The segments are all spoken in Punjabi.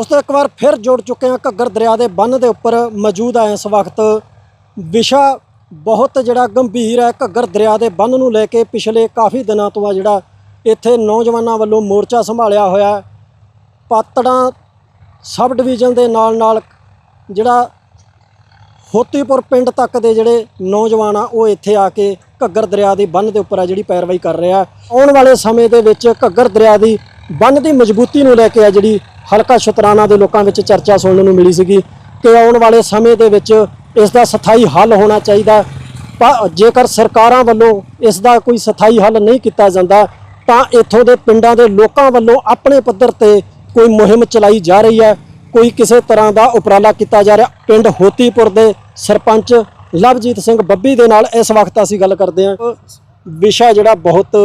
ਉਸ ਤੋਂ ਇੱਕ ਵਾਰ ਫਿਰ ਜੁੜ ਚੁੱਕੇ ਹਾਂ ਘੱਗਰ ਦਰਿਆ ਦੇ ਬੰਨ ਦੇ ਉੱਪਰ ਮੌਜੂਦ ਆ ਇਸ ਵਕਤ। ਵਿਸ਼ਾ ਬਹੁਤ ਜਿਹੜਾ ਗੰਭੀਰ ਹੈ ਘੱਗਰ ਦਰਿਆ ਦੇ ਬੰਨ ਨੂੰ ਲੈ ਕੇ ਪਿਛਲੇ ਕਾਫੀ ਦਿਨਾਂ ਤੋਂ ਆ ਜਿਹੜਾ ਇੱਥੇ ਨੌਜਵਾਨਾਂ ਵੱਲੋਂ ਮੋਰਚਾ ਸੰਭਾਲਿਆ ਹੋਇਆ ਪਾਤੜਾਂ ਸਬ ਡਿਵੀਜ਼ਨ ਦੇ ਨਾਲ ਨਾਲ ਜਿਹੜਾ ਹੋਤੀਪੁਰ ਪਿੰਡ ਤੱਕ ਦੇ ਜਿਹੜੇ ਨੌਜਵਾਨ ਆ, ਉਹ ਇੱਥੇ ਆ ਕੇ ਘੱਗਰ ਦਰਿਆ ਦੀ ਬੰਨ ਦੇ ਉੱਪਰ ਆ ਜਿਹੜੀ ਪੈਰਵਾਈ ਕਰ ਰਿਹਾ ਆਉਣ ਵਾਲੇ ਸਮੇਂ ਦੇ ਵਿੱਚ ਘੱਗਰ ਦਰਿਆ ਦੀ ਬੰਨ ਦੀ ਮਜ਼ਬੂਤੀ ਨੂੰ ਲੈ ਕੇ ਆ ਜਿਹੜੀ ਹਲਕਾ ਸ਼ੁਤਰਾਣਾ ਦੇ ਲੋਕਾਂ ਵਿੱਚ ਚਰਚਾ ਸੁਣਨ ਨੂੰ ਮਿਲੀ ਸੀਗੀ ਕਿ ਆਉਣ ਵਾਲੇ ਸਮੇਂ ਦੇ ਵਿੱਚ ਇਸ ਦਾ ਸਥਾਈ ਹੱਲ ਹੋਣਾ ਚਾਹੀਦਾ। ਪਰ ਜੇਕਰ ਸਰਕਾਰਾਂ ਵੱਲੋਂ ਇਸ ਦਾ ਕੋਈ ਸਥਾਈ ਹੱਲ ਨਹੀਂ ਕੀਤਾ ਜਾਂਦਾ, ਤਾਂ ਇੱਥੋਂ ਦੇ ਪਿੰਡਾਂ ਦੇ ਲੋਕਾਂ ਵੱਲੋਂ ਆਪਣੇ ਪੱਧਰ ਤੇ ਕੋਈ ਮੁਹਿੰਮ ਚਲਾਈ ਜਾ ਰਹੀ ਹੈ। ਕੋਈ ਕਿਸੇ ਤਰ੍ਹਾਂ ਦਾ ਉਪਰਾਲਾ ਕੀਤਾ ਜਾ ਰਿਹਾ। ਪਿੰਡ ਹੋਤੀਪੁਰ ਦੇ ਸਰਪੰਚ ਲਵਜੀਤ ਸਿੰਘ ਬੱਬੀ ਦੇ ਨਾਲ ਇਸ ਵਕਤ ਅਸੀਂ ਗੱਲ ਕਰਦੇ ਹਾਂ। ਵਿਸ਼ਾ ਜਿਹੜਾ ਬਹੁਤ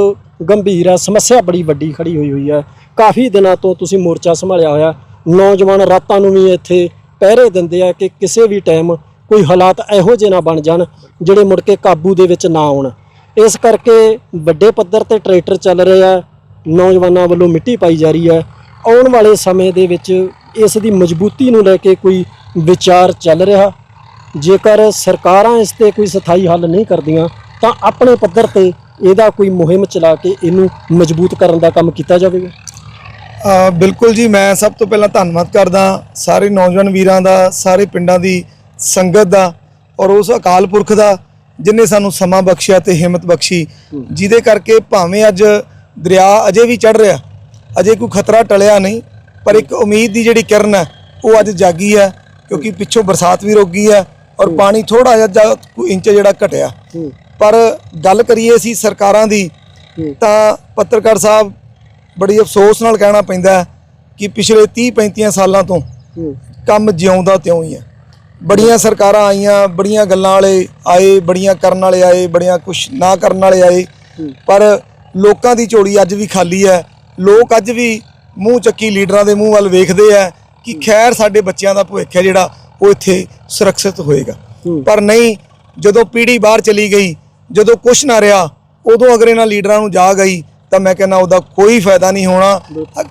ਗੰਭੀਰ ਹੈ ਸਮੱਸਿਆ ਬੜੀ ਵੱਡੀ ਖੜੀ ਹੋਈ ਹੋਈ ਹੈ ਕਾਫੀ ਦਿਨਾਂ ਤੋਂ ਤੁਸੀਂ ਮੋਰਚਾ ਸੰਭਾਲਿਆ ਹੋਇਆ। ਨੌਜਵਾਨ ਰਾਤਾਂ ਨੂੰ ਵੀ ਇੱਥੇ ਪਹਿਰੇ ਦਿੰਦੇ ਆ ਕਿ ਕਿਸੇ ਵੀ ਟਾਈਮ ਕੋਈ ਹਾਲਾਤ ਇਹੋ ਜਿਹੇ ਨਾ ਬਣ ਜਾਣ, ਜਿਹੜੇ ਮੁੜ ਕੇ ਕਾਬੂ ਦੇ ਵਿੱਚ ਨਾ ਆਉਣ। ਇਸ ਕਰਕੇ ਵੱਡੇ ਪੱਧਰ ਤੇ ਟਰੈਕਟਰ ਚੱਲ ਰਹੇ ਆ। ਨੌਜਵਾਨਾਂ ਵੱਲੋਂ ਮਿੱਟੀ ਪਾਈ ਜਾ ਰਹੀ ਹੈ ਆਉਣ ਵਾਲੇ ਸਮੇਂ ਦੇ ਵਿੱਚ ਇਸ ਦੀ ਮਜ਼ਬੂਤੀ ਨੂੰ ਲੈ ਕੇ ਕੋਈ ਵਿਚਾਰ ਚੱਲ ਰਿਹਾ। ਜੇਕਰ ਸਰਕਾਰਾਂ ਇਸ ਤੇ ਕੋਈ ਸਥਾਈ ਹੱਲ ਨਹੀਂ ਕਰਦੀਆਂ ਤਾਂ ਆਪਣੇ ਪੱਧਰ ਤੇ ਇਹਦਾ ਕੋਈ ਮੁਹਿੰਮ ਚਲਾ ਕੇ ਇਹਨੂੰ ਮਜ਼ਬੂਤ ਕਰਨ ਦਾ ਕੰਮ ਕੀਤਾ ਜਾਵੇਗਾ? ਬਿਲਕੁਲ ਜੀ ਮੈਂ ਸਭ ਤੋਂ ਪਹਿਲਾਂ ਧੰਨਵਾਦ ਕਰਦਾ ਸਾਰੇ ਨੌਜਵਾਨ ਵੀਰਾਂ ਦਾ ਸਾਰੇ ਪਿੰਡਾਂ ਦੀ ਸੰਗਤ ਦਾ ਔਰ ਉਸ ਅਕਾਲ ਪੁਰਖ ਦਾ ਜਿਨੇ ਸਾਨੂੰ ਸਮਾਂ ਬਖਸ਼ਿਆ ਤੇ ਹਿੰਮਤ ਬਖਸ਼ੀ ਜਿਹਦੇ ਕਰਕੇ ਭਾਵੇਂ ਅੱਜ ਦਰਿਆ ਅਜੇ ਵੀ ਚੜ ਰਿਹਾ ਅਜੇ ਕੋਈ ਖਤਰਾ ਟਲਿਆ ਨਹੀਂ ਪਰ ਇੱਕ ਉਮੀਦ ਦੀ ਜਿਹੜੀ ਕਿਰਨ ਹੈ ਉਹ ਅੱਜ ਜਾਗੀ ਹੈ ਕਿਉਂਕਿ ਪਿੱਛੋਂ ਬਰਸਾਤ ਵੀ ਰੁਕ ਗਈ ਹੈ ਔਰ ਪਾਣੀ ਥੋੜਾ ਜਿਹਾ ਇੰਚ ਜਿਹੜਾ ਘਟਿਆ। ਪਰ ਗੱਲ ਕਰੀਏ ਅਸੀਂ ਸਰਕਾਰਾਂ ਦੀ ਤਾਂ ਪੱਤਰਕਾਰ ਸਾਹਿਬ ਬੜੀ ਅਫਸੋਸ ਨਾਲ ਕਹਿਣਾ ਪੈਂਦਾ ਕਿ ਪਿਛਲੇ 30 35 ਸਾਲਾਂ ਤੋਂ ਕੰਮ ਜਿਉਂਦਾ ਤਿਉਂ ਹੀ ਹੈ। ਬੜੀਆਂ ਸਰਕਾਰਾਂ ਆਈਆਂ ਬੜੀਆਂ ਗੱਲਾਂ ਵਾਲੇ ਆਏ ਬੜੀਆਂ ਕਰਨ ਵਾਲੇ ਆਏ ਬੜੀਆਂ ਕੁਝ ਨਾ ਕਰਨ ਵਾਲੇ ਆਏ। ਪਰ ਲੋਕਾਂ ਦੀ ਝੋਲੀ ਅੱਜ ਵੀ ਖਾਲੀ ਹੈ। ਲੋਕ ਅੱਜ ਵੀ ਮੂੰਹ ਚੱਕੀ ਲੀਡਰਾਂ ਦੇ ਮੂੰਹ ਵੱਲ ਵੇਖਦੇ ਆ ਕਿ ਖੈਰ ਸਾਡੇ ਬੱਚਿਆਂ ਦਾ ਭਵਿੱਖ ਹੈ ਜਿਹੜਾ ਉਹ ਇੱਥੇ ਸੁਰੱਖਿਅਤ ਹੋਏਗਾ। ਪਰ ਨਹੀਂ ਜਦੋਂ ਪੀੜ੍ਹੀ ਬਾਹਰ ਚਲੀ ਗਈ ਜਦੋਂ ਕੁਛ ਨਾ ਰਿਹਾ ਉਦੋਂ ਅਗਰ ਇਹਨਾਂ ਲੀਡਰਾਂ ਨੂੰ ਜਾਗ ਆਈ ਤਾਂ ਮੈਂ ਕਹਿੰਦਾ ਉਹਦਾ ਕੋਈ ਫਾਇਦਾ ਨਹੀਂ ਹੋਣਾ।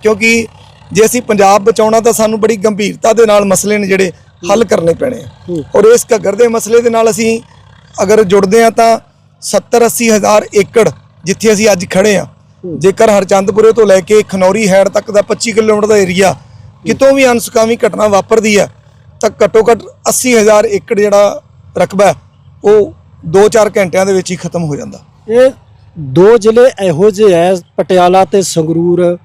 ਕਿਉਂਕਿ ਜੇ ਅਸੀਂ ਪੰਜਾਬ ਬਚਾਉਣਾ ਤਾਂ ਸਾਨੂੰ ਬੜੀ ਗੰਭੀਰਤਾ ਦੇ ਨਾਲ ਮਸਲੇ ਨੇ ਜਿਹੜੇ ਹੱਲ ਕਰਨੇ ਪੈਣੇ ਆ। ਔਰ ਇਸ ਘੱਗਰ ਦੇ ਮਸਲੇ ਦੇ ਨਾਲ ਅਸੀਂ ਅਗਰ ਜੁੜਦੇ ਆ ਤਾਂ 70 80 ਹਜ਼ਾਰ ਏਕੜ ਜਿੱਥੇ ਅਸੀਂ ਅੱਜ ਖੜੇ ਆ ਜੇਕਰ ਹਰਚੰਦਪੁਰੇ ਤੋਂ ਲੈ ਕੇ ਖਨੌਰੀ ਹੈਡ ਤੱਕ ਦਾ 25 ਕਿਲੋਮੀਟਰ ਦਾ ਏਰੀਆ ਕਿਤੋਂ ਵੀ ਅਨਸੁਕਾਵੀ ਘਟਨਾ ਵਾਪਰਦੀ ਹੈ ਤਾਂ ਘੱਟੋ ਘੱਟ 80 ਹਜ਼ਾਰ ਏਕੜ ਜਿਹੜਾ ਰਕਬਾ ਉਹ 2-4 ਘੰਟਿਆਂ ਦੇ ਵਿੱਚ ਹੀ ਖਤਮ ਹੋ ਜਾਂਦਾ। ਇਹ ਦੋ ਜ਼ਿਲ੍ਹੇ ਇਹੋ ਜਿਹੇ ਹੈ ਪਟਿਆਲਾ ਤੇ ਸੰਗਰੂਰ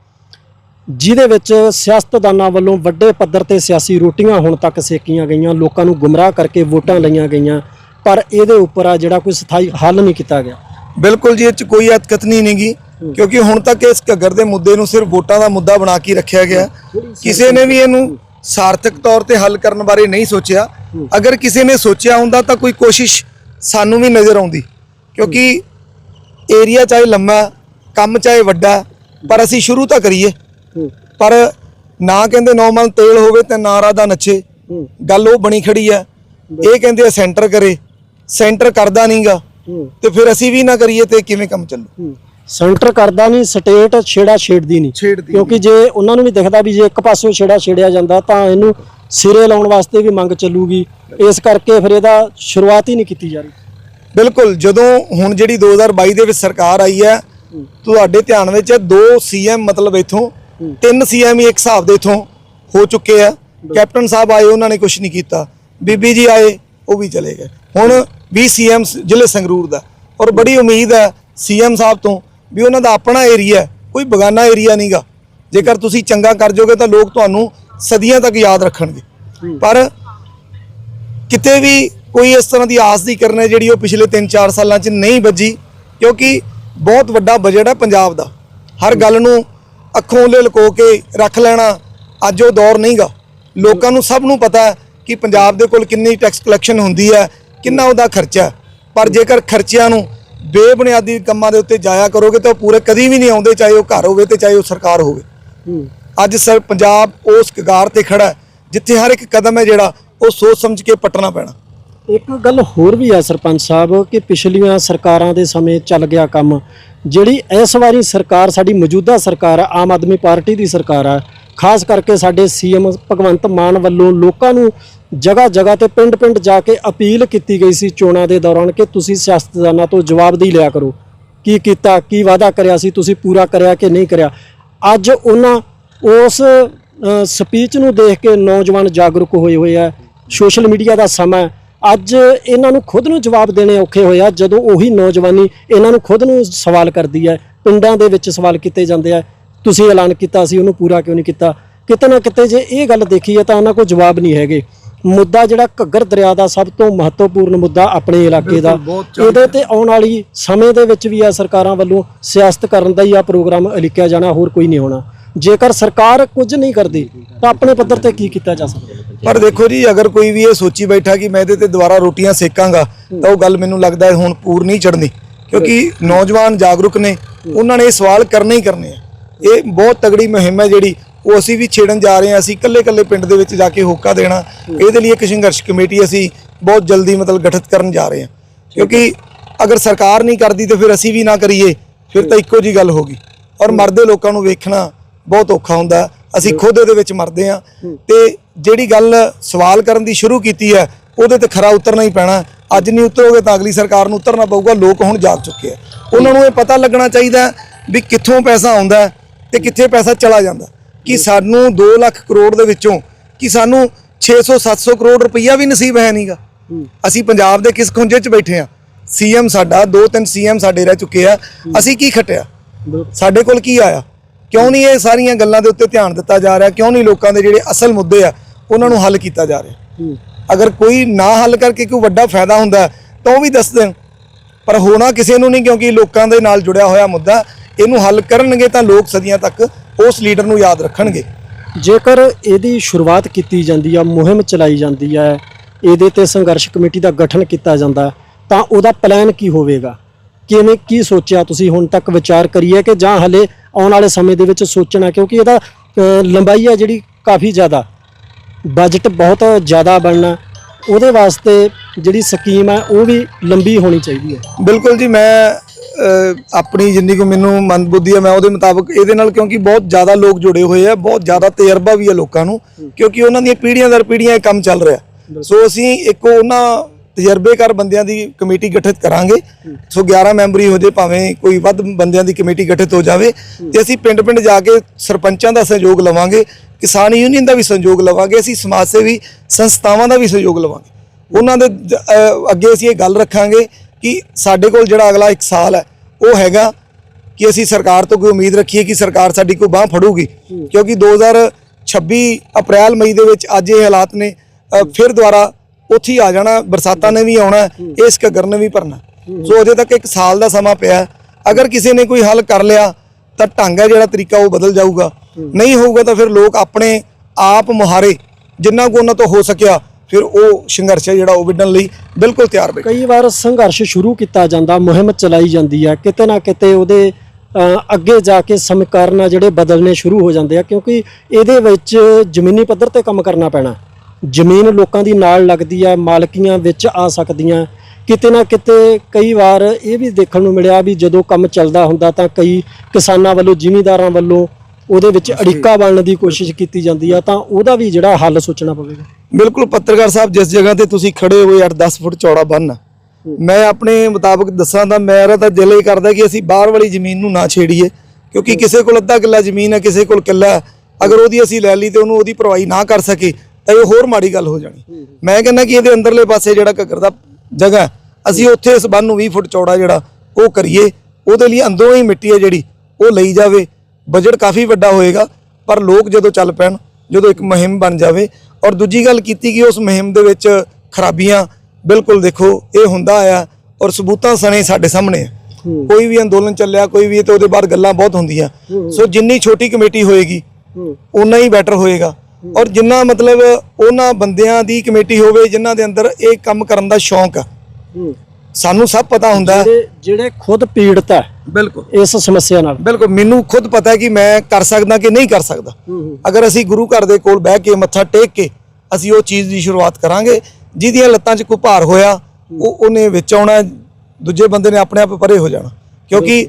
ਜਿਹਦੇ ਵਿੱਚ ਸਿਆਸਤਦਾਨਾਂ ਵੱਲੋਂ ਵੱਡੇ ਪੱਧਰ ਤੇ ਸਿਆਸੀ ਰੋਟੀਆਂ ਹੁਣ ਤੱਕ ਸੇਕੀਆਂ ਗਈਆਂ ਲੋਕਾਂ ਨੂੰ ਗੁੰਮਰਾਹ ਕਰਕੇ ਵੋਟਾਂ ਲਈਆਂ ਗਈਆਂ ਪਰ ਇਹਦੇ ਉੱਪਰ ਆ ਜਿਹੜਾ ਕੋਈ ਸਥਾਈ ਹੱਲ ਨਹੀਂ ਕੀਤਾ ਗਿਆ। ਬਿਲਕੁਲ ਜੀ ਇਹ ਚ ਕੋਈ ਅਤਕਥਨੀ ਨਹੀਂਗੀ ਕਿਉਂਕਿ ਹੁਣ ਤੱਕ ਇਸ ਘੱਗਰ ਦੇ ਮੁੱਦੇ ਨੂੰ ਸਿਰਫ ਵੋਟਾਂ ਦਾ ਮੁੱਦਾ ਬਣਾ ਕੇ ਰੱਖਿਆ ਗਿਆ। ਕਿਸੇ ਨੇ ਵੀ ਇਹਨੂੰ ਸਾਰਥਕ ਤੌਰ ਤੇ ਹੱਲ ਕਰਨ ਬਾਰੇ ਨਹੀਂ ਸੋਚਿਆ। ਅਗਰ ਕਿਸੇ ਨੇ ਸੋਚਿਆ ਹੁੰਦਾ ਤਾਂ ਕੋਈ ਕੋਸ਼ਿਸ਼ ਸਾਨੂੰ ਵੀ ਨਜ਼ਰ ਆਉਂਦੀ ਕਿਉਂਕਿ ਏਰੀਆ ਚਾਹੇ ਲੰਮਾ ਕੰਮ ਚਾਹੇ ਵੱਡਾ ਪਰ ਅਸੀਂ ਸ਼ੁਰੂ ਤਾਂ ਕਰੀਏ। ਪਰ ਨਾ ਕਹਿੰਦੇ ਨੌ ਮਨ ਤੇਲ ਹੋਵੇ ਤੇ ਨਾ ਰਾਦਾ ਨੱਚੇ। ਗੱਲ ਉਹ ਬਣੀ ਖੜੀ ਹੈ ਇਹ ਕਹਿੰਦੇ ਆ ਸੈਂਟਰ ਕਰੇ ਸੈਂਟਰ ਕਰਦਾ ਨਹੀਂਗਾ ਤੇ ਫਿਰ ਅਸੀਂ ਵੀ ਨਾ ਕਰੀਏ ਤੇ ਕਿਵੇਂ ਕੰਮ ਚੱਲੂ? ਸੈਂਟਰ ਕਰਦਾ ਨਹੀਂ ਸਟੇਟ ਛੇੜਾ ਛੇੜਦੀ ਨਹੀਂ। ਛੇੜਦੀ ਕਿਉਂਕਿ ਜੇ ਉਹਨਾਂ ਨੂੰ ਵੀ ਦਿਖਦਾ ਵੀ ਜੇ ਇੱਕ ਪਾਸਿਓਂ ਛੇੜਾ ਛੇੜਿਆ ਜਾਂਦਾ ਤਾਂ ਇਹਨੂੰ ਸਿਰੇ ਲਾਉਣ ਵਾਸਤੇ ਵੀ ਮੰਗ ਚੱਲੂਗੀ। ਇਸ ਕਰਕੇ ਫਿਰ ਇਹਦਾ ਸ਼ੁਰੂਆਤ ਹੀ ਨਹੀਂ ਕੀਤੀ ਜਾ ਰਹੀ। ਬਿਲਕੁਲ ਜਦੋਂ ਹੁਣ ਜਿਹੜੀ 2022 ਦੇ ਵਿੱਚ ਸਰਕਾਰ ਆਈ ਹੈ ਤੁਹਾਡੇ ਧਿਆਨ ਵਿੱਚ ਦੋ ਸੀਐਮ ਮਤਲਬ ਇਥੋਂ ਤਿੰਨ ਸੀਐਮ ਹੀ ਇੱਕ ਹਿਸਾਬ ਦੇ ਇਥੋਂ ਹੋ ਚੁੱਕੇ ਆ। ਕੈਪਟਨ ਸਾਹਿਬ ਆਏ ਉਹਨਾਂ ਨੇ ਕੁਝ ਨਹੀਂ ਕੀਤਾ। ਬੀਬੀ ਜੀ ਆਏ ਉਹ ਵੀ ਚਲੇ ਗਏ। ਹੁਣ 20 ਸੀਐਮ ਜ਼ਿਲ੍ਹੇ ਸੰਗਰੂਰ ਦਾ। ਔਰ ਬੜੀ ਉਮੀਦ ਹੈ ਸੀਐਮ ਸਾਹਿਬ ਤੋਂ ਵੀ ਉਹਨਾਂ ਦਾ ਆਪਣਾ ਏਰੀਆ ਕੋਈ ਬਗਾਨਾ ਏਰੀਆ ਨਹੀਂਗਾ ਜੇਕਰ ਤੁਸੀਂ ਚੰਗਾ ਕਰ ਜਾਓਗੇ ਤਾਂ ਲੋਕ ਤੁਹਾਨੂੰ ਸਦੀਆਂ ਤੱਕ ਯਾਦ ਰੱਖਣਗੇ। ਪਰ ਕਿਤੇ ਵੀ ਕੋਈ ਇਸ ਤਰ੍ਹਾਂ ਦੀ ਆਸ ਦੀ ਕਰਨਾ ਜਿਹੜੀ ਉਹ ਪਿਛਲੇ 3-4 ਸਾਲਾਂ 'ਚ ਨਹੀਂ ਵੱਜੀ ਕਿਉਂਕਿ ਬਹੁਤ ਵੱਡਾ ਬਜਟ ਹੈ ਪੰਜਾਬ ਦਾ। ਹਰ ਗੱਲ ਨੂੰ ਅੱਖੋਂ ਲੈ ਲਕੋ ਕੇ ਰੱਖ ਲੈਣਾ ਅੱਜ ਉਹ ਦੌਰ ਨਹੀਂਗਾ ਲੋਕਾਂ ਨੂੰ ਸਭ ਨੂੰ ਪਤਾ ਹੈ ਕਿ ਪੰਜਾਬ ਦੇ ਕੋਲ ਕਿੰਨੀ ਟੈਕਸ ਕਲੈਕਸ਼ਨ ਹੁੰਦੀ ਹੈ ਕਿੰਨਾ ਉਹਦਾ ਖਰਚਾ ਹੈ। ਪਰ ਜੇਕਰ ਖਰਚਿਆਂ ਨੂੰ ਬੇਬੁਨਿਆਦੀ ਕੰਮਾਂ ਦੇ ਉੱਤੇ ਜਾਇਆ ਕਰੋਗੇ ਤਾਂ ਉਹ ਪੂਰੇ ਕਦੀ ਵੀ ਨਹੀਂ ਆਉਂਦੇ ਚਾਹੇ ਉਹ ਘਰ ਹੋਵੇ ਤੇ ਚਾਹੇ ਉਹ ਸਰਕਾਰ ਹੋਵੇ। ਅੱਜ ਸਰ ਪੰਜਾਬ ਉਸ ਕਗਾਰ ਤੇ ਖੜਾ ਜਿੱਥੇ ਹਰ ਇੱਕ ਕਦਮ ਹੈ ਜਿਹੜਾ ਉਹ ਸੋਚ ਸਮਝ ਕੇ ਪੱਟਣਾ ਪੈਣਾ। ਇੱਕ ਗੱਲ ਹੋਰ ਵੀ ਹੈ ਸਰਪੰਚ ਸਾਹਿਬ ਕਿ ਪਿਛਲੀਆਂ ਸਰਕਾਰਾਂ ਦੇ ਸਮੇਂ ਚੱਲ ਗਿਆ ਕੰਮ ਜਿਹੜੀ ਇਸ ਵਾਰੀ ਸਰਕਾਰ ਸਾਡੀ ਮੌਜੂਦਾ ਸਰਕਾਰ ਆ ਆਮ ਆਦਮੀ ਪਾਰਟੀ ਦੀ ਸਰਕਾਰ ਆ ਖਾਸ ਕਰਕੇ ਸਾਡੇ ਸੀਐਮ ਭਗਵੰਤ ਮਾਨ ਵੱਲੋਂ ਲੋਕਾਂ ਨੂੰ ਜਗ੍ਹਾ ਜਗ੍ਹਾ ਤੇ ਪਿੰਡ ਪਿੰਡ ਜਾ ਕੇ ਅਪੀਲ ਕੀਤੀ ਗਈ ਸੀ ਚੋਣਾਂ ਦੇ ਦੌਰਾਨ ਕਿ ਤੁਸੀਂ ਸਿਆਸਤਦਾਨਾਂ ਤੋਂ ਜਵਾਬਦੇਹੀ ਲਿਆ ਕਰੋ। ਕੀ ਕੀਤਾ, ਕੀ ਵਾਅਦਾ ਕਰਿਆ ਸੀ, ਤੁਸੀਂ ਪੂਰਾ ਕਰਿਆ ਕਿ ਨਹੀਂ ਕਰਿਆ? ਅੱਜ ਉਹਨਾਂ ਉਸ ਸਪੀਚ ਨੂੰ ਦੇਖ ਕੇ ਨੌਜਵਾਨ ਜਾਗਰੂਕ ਹੋਏ ਹੋਏ ਆ। ਸੋਸ਼ਲ ਮੀਡੀਆ ਦਾ ਸਮਾਂ ਅੱਜ ਇਹਨਾਂ ਨੂੰ ਖੁਦ ਨੂੰ ਜਵਾਬ ਦੇਣੇ ਔਖੇ ਹੋਏ ਆ, ਜਦੋਂ ਉਹੀ ਨੌਜਵਾਨੀ ਇਹਨਾਂ ਨੂੰ ਖੁਦ ਨੂੰ ਸਵਾਲ ਕਰਦੀ ਹੈ। ਪਿੰਡਾਂ ਦੇ ਵਿੱਚ ਸਵਾਲ ਕੀਤੇ ਜਾਂਦੇ ਆ। ਤੁਸੀਂ ਐਲਾਨ ਕੀਤਾ ਸੀ, ਉਹਨੂੰ ਪੂਰਾ ਕਿਉਂ ਨਹੀਂ ਕੀਤਾ? ਕਿਤੇ ਨਾ ਕਿਤੇ ਜੇ ਇਹ ਗੱਲ ਦੇਖੀ ਹੈ ਤਾਂ ਉਹਨਾਂ ਕੋਲ ਜਵਾਬ ਨਹੀਂ ਹੈਗੇ। ਮੁੱਦਾ ਜਿਹੜਾ ਘੱਗਰ ਦਰਿਆ ਦਾ ਸਭ ਤੋਂ ਮਹੱਤਵਪੂਰਨ ਮੁੱਦਾ ਆਪਣੇ ਇਲਾਕੇ ਦਾ ਇਹਦੇ ਤੇ ਆਉਣ ਵਾਲੀ ਸਮੇਂ ਦੇ ਵਿੱਚ ਵੀ ਆ ਸਰਕਾਰਾਂ ਵੱਲੋਂ ਸਿਆਸਤ ਕਰਨ ਦਾ ਹੀ ਆ ਪ੍ਰੋਗਰਾਮ ਅਲਿਕਿਆ ਜਾਣਾ ਹੋਰ ਕੋਈ ਨਹੀਂ ਹੋਣਾ। ਜੇਕਰ ਸਰਕਾਰ ਕੁਝ ਨਹੀਂ ਕਰਦੀ ਤਾਂ ਆਪਣੇ ਪੱਧਰ ਤੇ ਕੀ ਕੀਤਾ ਜਾ ਸਕਦਾ? ਪਰ ਦੇਖੋ ਜੀ ਅਗਰ ਕੋਈ ਵੀ ਇਹ ਸੋਚੀ ਬੈਠਾ ਕਿ ਮੈਂ ਇਹਦੇ ਤੇ ਦੁਬਾਰਾ ਰੋਟੀਆਂ ਸੇਕਾਂਗਾ ਤਾਂ ਉਹ ਗੱਲ ਮੈਨੂੰ ਲੱਗਦਾ ਹੁਣ ਪੂਰ ਨਹੀਂ ਚੜਨੀ ਕਿਉਂਕਿ ਨੌਜਵਾਨ ਜਾਗਰੂਕ ਨੇ ਉਹਨਾਂ ਨੇ ਇਹ ਸਵਾਲ ਕਰਨੇ ਹੀ ਕਰਨੇ ਆ। ਇਹ ਬਹੁਤ ਤਗੜੀ ਮੁਹਿੰਮ ਹੈ ਜਿਹੜੀ ਉਹ ਅਸੀਂ ਵੀ ਛੇੜਨ ਜਾ ਰਹੇ ਹਾਂ, ਅਸੀਂ ਇਕੱਲੇ ਇਕੱਲੇ ਪਿੰਡ ਦੇ ਵਿੱਚ ਜਾ ਕੇ ਹੋਕਾ ਦੇਣਾ। ਇਹਦੇ ਲਈ ਇੱਕ ਸੰਘਰਸ਼ ਕਮੇਟੀ ਅਸੀਂ ਬਹੁਤ ਜਲਦੀ ਮਤਲਬ ਗਠਿਤ ਕਰਨ ਜਾ ਰਹੇ ਹਾਂ। ਕਿਉਂਕਿ ਅਗਰ ਸਰਕਾਰ ਨਹੀਂ ਕਰਦੀ ਤੇ ਫਿਰ ਅਸੀਂ ਵੀ ਨਾ ਕਰੀਏ, ਫਿਰ ਤਾਂ ਇੱਕੋ ਜੀ ਗੱਲ ਹੋਗੀ ਔਰ ਮਰਦੇ ਲੋਕਾਂ ਨੂੰ ਵੇਖਣਾ ਬਹੁਤ ਔਖਾ ਹੁੰਦਾ। ਅਸੀਂ ਖੁਦ ਇਹਦੇ ਵਿੱਚ ਮਰਦੇ ਆ ਤੇ ਜਿਹੜੀ ਗੱਲ ਸਵਾਲ ਕਰਨ ਦੀ ਸ਼ੁਰੂ ਕੀਤੀ ਹੈ, ਉਹਦੇ ਤੇ ਖਰਾ ਉਤਰਨਾ ਹੀ ਪੈਣਾ। ਅੱਜ ਨਹੀਂ ਉਤਰੋਗੇ ਤਾਂ ਅਗਲੀ ਸਰਕਾਰ ਨੂੰ ਉਤਰਨਾ ਪਊਗਾ। ਲੋਕ ਹੁਣ ਜਾਗ ਚੁੱਕੇ ਆ। ਉਹਨਾਂ ਨੂੰ ਇਹ ਪਤਾ ਲੱਗਣਾ ਚਾਹੀਦਾ ਵੀ ਕਿੱਥੋਂ ਪੈਸਾ ਆਉਂਦਾ ਹੈ ਤੇ ਕਿੱਥੇ ਪੈਸਾ ਚਲਾ ਜਾਂਦਾ। ਕਿ ਸਾਨੂੰ 2 ਲੱਖ ਕਰੋੜ ਦੇ ਵਿੱਚੋਂ ਕਿ ਸਾਨੂੰ 600 700 ਕਰੋੜ ਰੁਪਈਆ ਵੀ ਨਸੀਬ ਹੈ ਨਹੀਂਗਾ ਅਸੀਂ ਪੰਜਾਬ ਦੇ ਕਿਸ ਖੁੰਝੇ 'ਚ ਬੈਠੇ ਆ ਸੀਐਮ ਸਾਡਾ ਦੋ ਤਿੰਨ ਸੀਐਮ ਸਾਡੇ ਰਹਿ ਚੁੱਕੇ ਆ। ਅਸੀਂ ਕੀ ਖਟਿਆ? ਸਾਡੇ ਕੋਲ ਕੀ ਆਇਆ? ਕਿਉਂ ਨਹੀਂ ਇਹ ਸਾਰੀਆਂ ਗੱਲਾਂ ਦੇ ਉੱਤੇ ਧਿਆਨ ਦਿੱਤਾ ਜਾ ਰਿਹਾ? ਕਿਉਂ ਨਹੀਂ ਲੋਕਾਂ ਦੇ ਜਿਹੜੇ ਅਸਲ ਮੁੱਦੇ ਆ ਉਹਨਾਂ ਨੂੰ ਹੱਲ ਕੀਤਾ ਜਾ ਰਿਹਾ? ਅਗਰ ਕੋਈ ਨਾ ਹੱਲ ਕਰਕੇ ਕੋਈ ਵੱਡਾ ਫਾਇਦਾ ਹੁੰਦਾ ਤਾਂ ਉਹ ਵੀ ਦੱਸ ਦੇਣ। ਪਰ ਹੋਣਾ ਕਿਸੇ ਨੂੰ ਨਹੀਂ ਕਿਉਂਕਿ ਲੋਕਾਂ ਦੇ ਨਾਲ ਜੁੜਿਆ ਹੋਇਆ ਮੁੱਦਾ ਇਹਨੂੰ ਹੱਲ ਕਰਨਗੇ ਤਾਂ ਲੋਕ ਸਦੀਆਂ ਤੱਕ ਉਸ ਲੀਡਰ ਨੂੰ ਯਾਦ ਰੱਖਣਗੇ। ਜੇਕਰ ਇਹਦੀ ਸ਼ੁਰੂਆਤ ਕੀਤੀ ਜਾਂਦੀ ਆ ਮੁਹਿੰਮ ਚਲਾਈ ਜਾਂਦੀ ਹੈ ਇਹਦੇ ਤੇ ਸੰਘਰਸ਼ ਕਮੇਟੀ ਦਾ ਗਠਨ ਕੀਤਾ ਜਾਂਦਾ ਤਾਂ ਉਹਦਾ ਪਲਾਨ ਕੀ ਹੋਵੇਗਾ? ਕਿਵੇਂ ਕੀ ਸੋਚਿਆ ਤੁਸੀਂ ਹੁਣ ਤੱਕ? ਵਿਚਾਰ ਕਰੀਏ ਕਿ ਜਾਂ ਹਲੇ ਆਉਣ ਵਾਲੇ ਸਮੇਂ ਦੇ ਵਿੱਚ ਸੋਚਣਾ ਕਿਉਂਕਿ ਇਹਦਾ ਲੰਬਾਈ ਹੈ ਜਿਹੜੀ ਕਾਫੀ ਜ਼ਿਆਦਾ। ਬਜਟ ਬਹੁਤ ਜ਼ਿਆਦਾ ਬਣਨਾ ਉਹਦੇ ਵਾਸਤੇ ਜਿਹੜੀ ਸਕੀਮ ਹੈ ਉਹ ਵੀ ਲੰਬੀ ਹੋਣੀ ਚਾਹੀਦੀ ਹੈ। ਬਿਲਕੁਲ ਜੀ ਮੈਂ ਆਪਣੀ ਜਿੰਨੀ ਕੋ ਮੈਨੂੰ ਮੰਦਬੁੱਧੀ ਹੈ ਮੈਂ ਉਹਦੇ ਮੁਤਾਬਕ ਇਹਦੇ ਨਾਲ ਕਿਉਂਕਿ ਬਹੁਤ ਜ਼ਿਆਦਾ ਲੋਕ ਜੁੜੇ ਹੋਏ ਆ, ਬਹੁਤ ਜ਼ਿਆਦਾ ਤਜਰਬਾ ਵੀ ਹੈ ਲੋਕਾਂ ਨੂੰ, ਕਿਉਂਕਿ ਉਹਨਾਂ ਦੀਆਂ ਪੀੜ੍ਹੀਆਂ ਦਰ ਪੀੜ੍ਹੀਆਂ ਇਹ ਕੰਮ ਚੱਲ ਰਿਹਾ। ਸੋ ਅਸੀਂ ਇੱਕ ਉਹਨਾਂ ਤਜਰਬੇਕਾਰ ਬੰਦਿਆਂ ਦੀ ਕਮੇਟੀ ਗਠਿਤ ਕਰਾਂਗੇ। ਸੋ 11 ਮੈਂਬਰੀ ਹੋ ਜੇ ਭਾਵੇਂ ਕੋਈ ਵੱਧ ਬੰਦਿਆਂ ਦੀ ਕਮੇਟੀ ਗਠਿਤ ਹੋ ਜਾਵੇ, ਤੇ ਅਸੀਂ ਪਿੰਡ-ਪਿੰਡ ਜਾ ਕੇ ਸਰਪੰਚਾਂ ਦਾ ਸਹਿਯੋਗ ਲਵਾਂਗੇ, ਕਿਸਾਨ ਯੂਨੀਅਨ ਦਾ ਵੀ ਸਹਿਯੋਗ ਲਵਾਂਗੇ, ਅਸੀਂ ਸਮਾਜ ਸੇਵੀ ਸੰਸਥਾਵਾਂ ਦਾ ਵੀ ਸਹਿਯੋਗ ਲਵਾਂਗੇ। ਉਹਨਾਂ ਦੇ ਅੱਗੇ ਅਸੀਂ ਇਹ ਗੱਲ ਰੱਖਾਂਗੇ ਕਿ ਸਾਡੇ ਕੋਲ ਜਿਹੜਾ ਅਗਲਾ 1 ਸਾਲ ਹੈ, ਉਹ ਹੈਗਾ ਕਿ ਅਸੀਂ ਸਰਕਾਰ ਤੋਂ ਕੋਈ ਉਮੀਦ ਰੱਖੀਏ ਕਿ ਸਰਕਾਰ ਸਾਡੀ ਕੋਈ ਬਾਹ ਫੜੂਗੀ। ਕਿਉਂਕਿ 2026 ਅਪ੍ਰੈਲ, ਮਈ ਦੇ ਵਿੱਚ ਅੱਜ ਇਹ ਹਾਲਾਤ ਨੇ ਫਿਰ ਦੁਬਾਰਾ ਉੱਥੇ ਹੀ ਆ ਜਾਣਾ, ਬਰਸਾਤਾਂ ਨੇ ਵੀ ਆਉਣਾ, ਇਸ ਘੱਗਰ ਨੇ ਵੀ ਭਰਨਾ। ਸੋ ਅਜੇ ਤੱਕ 1 ਸਾਲ ਦਾ ਸਮਾਂ ਪਿਆ ਅਗਰ ਕਿਸੇ ਨੇ ਕੋਈ ਹੱਲ ਕਰ ਲਿਆ, ਤਾਂ ਢੰਗ ਹੈ ਜਿਹੜਾ ਤਰੀਕਾ ਉਹ ਬਦਲ ਜਾਊਗਾ। ਨਹੀਂ ਹੋਊਗਾ ਤਾਂ ਫਿਰ ਲੋਕ ਆਪਣੇ ਆਪ ਮੁਹਾਰੇ, ਜਿੰਨਾ ਕੁ ਉਹਨਾਂ ਤੋਂ ਹੋ ਸਕਿਆ ਫਿਰ ਉਹ ਸੰਘਰਸ਼ ਹੈ ਜਿਹੜਾ ਉਹ ਵਿੱਢਣ ਲਈ ਬਿਲਕੁਲ ਤਿਆਰ ਬੈਠੇ। ਕਈ ਵਾਰ ਸੰਘਰਸ਼ ਸ਼ੁਰੂ ਕੀਤਾ ਜਾਂਦਾ, ਮੁਹਿੰਮ ਚਲਾਈ ਜਾਂਦੀ ਹੈ ਕਿਤੇ ਨਾ ਕਿਤੇ ਉਹਦੇ ਅੱਗੇ ਜਾ ਕੇ ਸਮੀਕਰਨ ਆ ਜਿਹੜੇ ਬਦਲਨੇ ਸ਼ੁਰੂ ਹੋ ਜਾਂਦੇ ਆ, ਕਿਉਂਕਿ ਇਹਦੇ ਵਿੱਚ ਜ਼ਮੀਨੀ ਪੱਧਰ ਤੇ ਕੰਮ ਕਰਨਾ ਪੈਣਾ। ਜ਼ਮੀਨ ਲੋਕਾਂ ਦੀ ਨਾਲ ਲੱਗਦੀ ਆ, ਮਾਲਕੀਆਂ ਵਿੱਚ ਆ ਸਕਦੀਆਂ। ਕਿਤੇ ਨਾ ਕਿਤੇ ਕਈ ਵਾਰ ਇਹ ਵੀ ਦੇਖਣ ਨੂੰ ਮਿਲਿਆ ਵੀ ਜਦੋਂ ਕੰਮ ਚੱਲਦਾ ਹੁੰਦਾ ਤਾਂ ਕਈ ਕਿਸਾਨਾਂ ਵੱਲੋਂ, ਜ਼ਿਮੀਂਦਾਰਾਂ ਵੱਲੋਂ ਉਹਦੇ ਵਿੱਚ ਅੜਿੱਕਾ ਬਣਨ ਦੀ ਕੋਸ਼ਿਸ਼ ਕੀਤੀ ਜਾਂਦੀ ਆ ਤਾਂ ਉਹਦਾ ਵੀ ਜਿਹੜਾ ਹੱਲ ਸੋਚਣਾ ਪਵੇਗਾ। ਬਿਲਕੁਲ ਪੱਤਰਕਾਰ ਸਾਹਿਬ ਜਿਸ ਜਗ੍ਹਾ ਤੇ ਤੁਸੀਂ ਖੜੇ ਹੋਏ 8-10 ਫੁੱਟ ਚੌੜਾ ਬੰਨ ਮੈਂ ਆਪਣੇ ਮੁਤਾਬਕ ਦੱਸਾਂ ਤਾਂ ਮੇਰਾ ਤਾਂ ਦਿਲ ਇਹ ਕਰਦਾ ਕਿ ਅਸੀਂ ਬਾਹਰ ਵਾਲੀ ਜ਼ਮੀਨ ਨੂੰ ਨਾ ਛੇੜੀਏ ਕਿਉਂਕਿ ਕਿਸੇ ਕੋਲ ਅੱਧਾ ਕਿੱਲਾ ਜ਼ਮੀਨ ਹੈ ਕਿਸੇ ਕੋਲ ਕਿੱਲਾ ਹੈ। ਅਗਰ ਉਹਦੀ ਅਸੀਂ ਲੈ ਲਈ ਤੇ ਉਹਨੂੰ ਉਹਦੀ ਭਰਵਾਈ ਨਾ ਕਰ ਸਕੇ ਤਾਂ ਇਹ ਹੋਰ ਮਾੜੀ ਗੱਲ ਹੋ ਜਾਣੀ। ਮੈਂ ਕਹਿੰਦਾ ਕਿ ਇਹਦੇ ਅੰਦਰਲੇ ਪਾਸੇ ਜਿਹੜਾ ਘੱਗਰ ਦਾ ਜਗ੍ਹਾ ਹੈ, ਅਸੀਂ ਉੱਥੇ ਇਸ ਬੰਨ ਨੂੰ 20 ਫੁੱਟ ਚੌੜਾ ਜਿਹੜਾ ਉਹ ਕਰੀਏ ਉਹਦੇ ਲਈ ਅੰਦਰੋਂ ਹੀ ਮਿੱਟੀ ਹੈ ਜਿਹੜੀ ਉਹ ਲਈ ਜਾਵੇ। ਬਜਟ ਕਾਫੀ ਵੱਡਾ ਹੋਏਗਾ ਪਰ ਲੋਕ ਜਦੋਂ ਚੱਲ ਪੈਣ ਜਦੋਂ ਇੱਕ ਮੁਹਿੰਮ ਬਣ ਜਾਵੇ ਔਰ ਦੂਜੀ ਗੱਲ ਕੀਤੀ ਕਿ ਉਸ ਮੁਹਿੰਮ ਦੇ ਵਿੱਚ ਖਰਾਬੀਆਂ ਬਿਲਕੁਲ ਦੇਖੋ ਇਹ ਹੁੰਦਾ ਆਇਆ ਔਰ ਸਬੂਤਾਂ ਸਣੇ ਸਾਡੇ ਸਾਹਮਣੇ ਕੋਈ ਵੀ ਅੰਦੋਲਨ ਚੱਲਿਆ ਕੋਈ ਵੀ ਤੇ ਉਹਦੇ ਬਾਅਦ ਗੱਲਾਂ ਬਹੁਤ ਹੁੰਦੀਆਂ। ਸੋ ਜਿੰਨੀ ਛੋਟੀ ਕਮੇਟੀ ਹੋਏਗੀ ਉਨਾ ਹੀ ਬੈਟਰ ਹੋਏਗਾ। ਔਰ ਜਿੰਨਾ ਮਤਲਬ ਉਹਨਾਂ ਬੰਦਿਆਂ ਦੀ ਕਮੇਟੀ ਹੋਵੇ ਜਿਨ੍ਹਾਂ ਦੇ ਅੰਦਰ ਇਹ ਕੰਮ ਕਰਨ ਦਾ ਸ਼ੌਂਕ ਆ। ਸਾਨੂੰ ਸਭ ਪਤਾ ਹੁੰਦਾ। ਜਿਹੜੇ ਖੁਦ ਪੀੜਤ ਹੈ ਬਿਲਕੁਲ। ਇਸ ਸਮੱਸਿਆ ਨਾਲ। ਬਿਲਕੁਲ ਮੈਨੂੰ ਖੁਦ ਪਤਾ ਹੈ ਕਿ ਮੈਂ ਕਰ ਸਕਦਾ ਕਿ ਨਹੀਂ ਕਰ ਸਕਦਾ। ਅਗਰ ਅਸੀਂ ਗੁਰੂ ਘਰ ਦੇ ਕੋਲ ਬਹਿ ਕੇ ਮੱਥਾ ਟੇਕ ਕੇ ਅਸੀਂ ਉਹ ਚੀਜ਼ ਦੀ ਸ਼ੁਰੂਆਤ ਕਰਾਂਗੇ ਜਿਹਦੀਆਂ ਲੱਤਾਂ 'ਚ ਕੋਈ ਭਾਰ ਹੋਇਆ ਉਹ ਉਹਨੇ ਵਿੱਚ ਆਉਣਾ ਦੂਜੇ ਬੰਦੇ ਨੇ ਆਪਣੇ ਆਪ ਪਰੇ ਹੋ ਜਾਣਾ। ਕਿਉਂਕਿ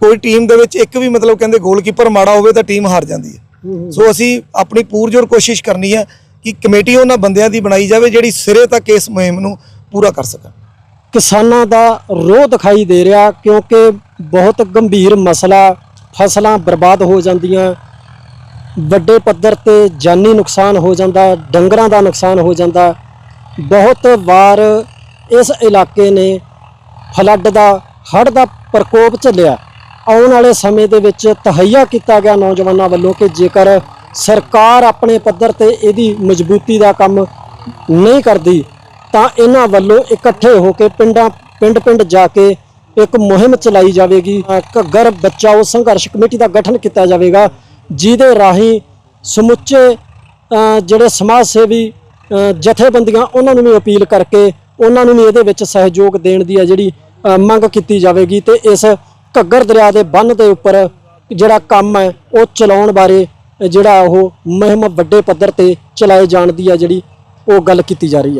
ਕੋਈ ਟੀਮ ਦੇ ਵਿੱਚ ਇੱਕ ਵੀ ਮਤਲਬ ਕਹਿੰਦੇ ਗੋਲਕੀਪਰ ਮਾੜਾ ਹੋਵੇ ਤਾਂ ਟੀਮ ਹਾਰ ਜਾਂਦੀ ਹੈ। ਸੋ ਅਸੀਂ ਆਪਣੀ ਪੂਰਜੋਰ ਕੋਸ਼ਿਸ਼ ਕਰਨੀ ਹੈ ਕਿ ਕਮੇਟੀ ਉਹਨਾਂ ਬੰਦਿਆਂ ਦੀ ਬਣਾਈ ਜਾਵੇ ਜਿਹੜੀ ਸਿਰੇ ਤੱਕ ਇਸ ਮੁਹਿੰਮ ਨੂੰ ਪੂਰਾ ਕਰ ਸਕਣ। ਕਿਸਾਨਾਂ ਦਾ ਰੋਹ ਦਿਖਾਈ ਦੇ ਰਿਹਾ ਕਿਉਂਕਿ ਬਹੁਤ ਗੰਭੀਰ ਮਸਲਾ, ਫਸਲਾਂ ਬਰਬਾਦ ਹੋ ਜਾਂਦੀਆਂ, ਵੱਡੇ ਪੱਧਰ ਤੇ ਜਾਨੀ ਨੁਕਸਾਨ ਹੋ ਜਾਂਦਾ, ਡੰਗਰਾਂ ਦਾ ਨੁਕਸਾਨ ਹੋ ਜਾਂਦਾ। ਬਹੁਤ ਵਾਰ ਇਸ ਇਲਾਕੇ ਨੇ ਫਲੱਡ ਦਾ, ਹੜ੍ਹ ਦਾ ਪ੍ਰਕੋਪ ਝੱਲਿਆ। ਆਉਣ ਵਾਲੇ ਸਮੇਂ ਦੇ ਵਿੱਚ ਤਹਈਆ ਕੀਤਾ ਗਿਆ ਨੌਜਵਾਨਾਂ ਵੱਲੋਂ ਕਿ ਜੇਕਰ ਸਰਕਾਰ ਆਪਣੇ ਪੱਧਰ ਤੇ ਇਹਦੀ ਮਜ਼ਬੂਤੀ ਦਾ ਕੰਮ ਨਹੀਂ ਕਰਦੀ ਤਾਂ ਇਹਨਾਂ ਵੱਲੋਂ ਇਕੱਠੇ ਹੋ ਕੇ ਪਿੰਡਾਂ ਪਿੰਡ-ਪਿੰਡ ਜਾ ਕੇ ਇੱਕ ਮੁਹਿੰਮ ਚਲਾਈ ਜਾਵੇਗੀ। ਘੱਗਰ ਬਚਾਓ ਸੰਘਰਸ਼ ਕਮੇਟੀ ਦਾ ਗਠਨ ਕੀਤਾ ਜਾਵੇਗਾ, ਜਿਹਦੇ ਰਾਹੀਂ ਸਮੁੱਚੇ ਜਿਹੜੇ ਸਮਾਜ ਸੇਵੀ ਜਥੇਬੰਦੀਆਂ, ਉਹਨਾਂ ਨੂੰ ਵੀ ਅਪੀਲ ਕਰਕੇ ਉਹਨਾਂ ਨੂੰ ਵੀ ਇਹਦੇ ਵਿੱਚ ਸਹਿਯੋਗ ਦੇਣ ਦੀ ਹੈ ਜਿਹੜੀ ਮੰਗ ਕੀਤੀ ਜਾਵੇਗੀ ਤੇ ਇਸ ਘੱਗਰ ਦਰਿਆ ਦੇ ਬੰਨ ਦੇ ਉੱਪਰ ਜਿਹੜਾ ਕੰਮ ਹੈ, ਉਹ ਚਲਾਉਣ ਬਾਰੇ ਜਿਹੜਾ ਉਹ ਮੁਹਿੰਮ ਵੱਡੇ ਪੱਧਰ ਤੇ ਚਲਾਏ ਜਾਣ ਦੀ ਆ ਜਿਹੜੀ ਉਹ ਗੱਲ ਕੀਤੀ ਜਾ ਰਹੀ ਹੈ